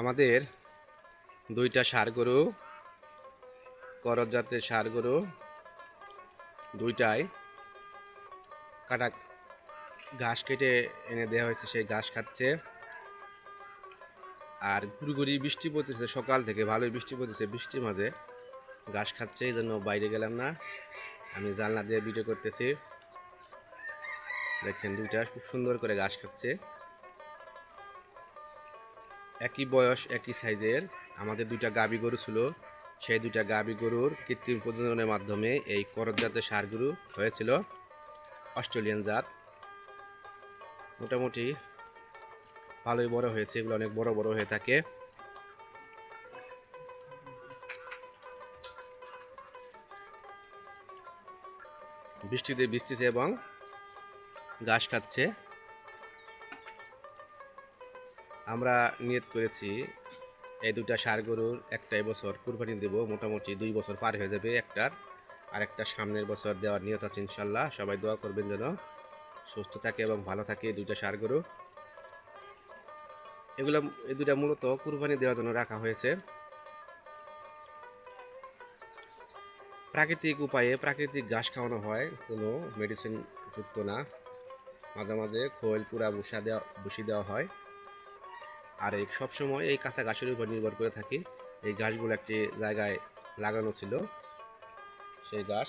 আমাদের দুইটা ষাঁড় গরু করজ জাতের ষাঁড় গরু দুইটাই কাটা ঘাস কেটে এনে দেওয়া হয়েছে, সেই ঘাস খাচ্ছে। আর গুড়ি বৃষ্টি পড়তেছে, সকাল থেকে ভালোই বৃষ্টি পড়তেছে, বৃষ্টির মাঝে ঘাস খাচ্ছে, এই জন্য বাইরে গেলাম না। আমি জানলা দিয়ে ভিডিও করতেছি। দেখেন দুইটা খুব সুন্দর করে ঘাস খাচ্ছে। একই বয়স, একই সাইজের। আমাদের দুইটা গাবি গরু ছিল। সেই দুইটা গাবি গরুর কৃত্রিম প্রজননের মাধ্যমে এই করজ জাতের সার গরু হয়েছিল। অস্ট্রেলিয়ান জাত। মোটামুটি ভালোই বড় হয়েছে। এগুলো অনেক বড় বড় হয়ে থাকে। বৃষ্টিতে বৃষ্টিছে এবং ঘাস খাচ্ছে। আমরা নিয়ত করেছি, এই দুটা সার গরুর একটা বছর কুরবানি দেব, মোটামুটি দুই বছর পার হয়ে যাবে একটার। আর একটা সামনের বছর দেওয়ার নিয়ত আছে ইনশাল্লাহ, সবাই দোয়া করবেন যেন সুস্থ থাকে এবং ভালো থাকে এই দুইটা সার গরু। এগুলো, এই দুটা মূলত কুরবানি দেওয়ার জন্য রাখা হয়েছে। প্রাকৃতিক উপায়ে প্রাকৃতিক ঘাস খাওয়ানো হয়, কোনো মেডিসিন যুক্ত না। মাঝে মাঝে খোল পুরা ভুষা দেওয়া, ভুসি দেওয়া হয়। আর এই সবসময় এই কাঁচা গাছের উপর নির্ভর করে থাকি। এই গাছগুলো একটি জায়গায় লাগানো ছিল, সেই ঘাস।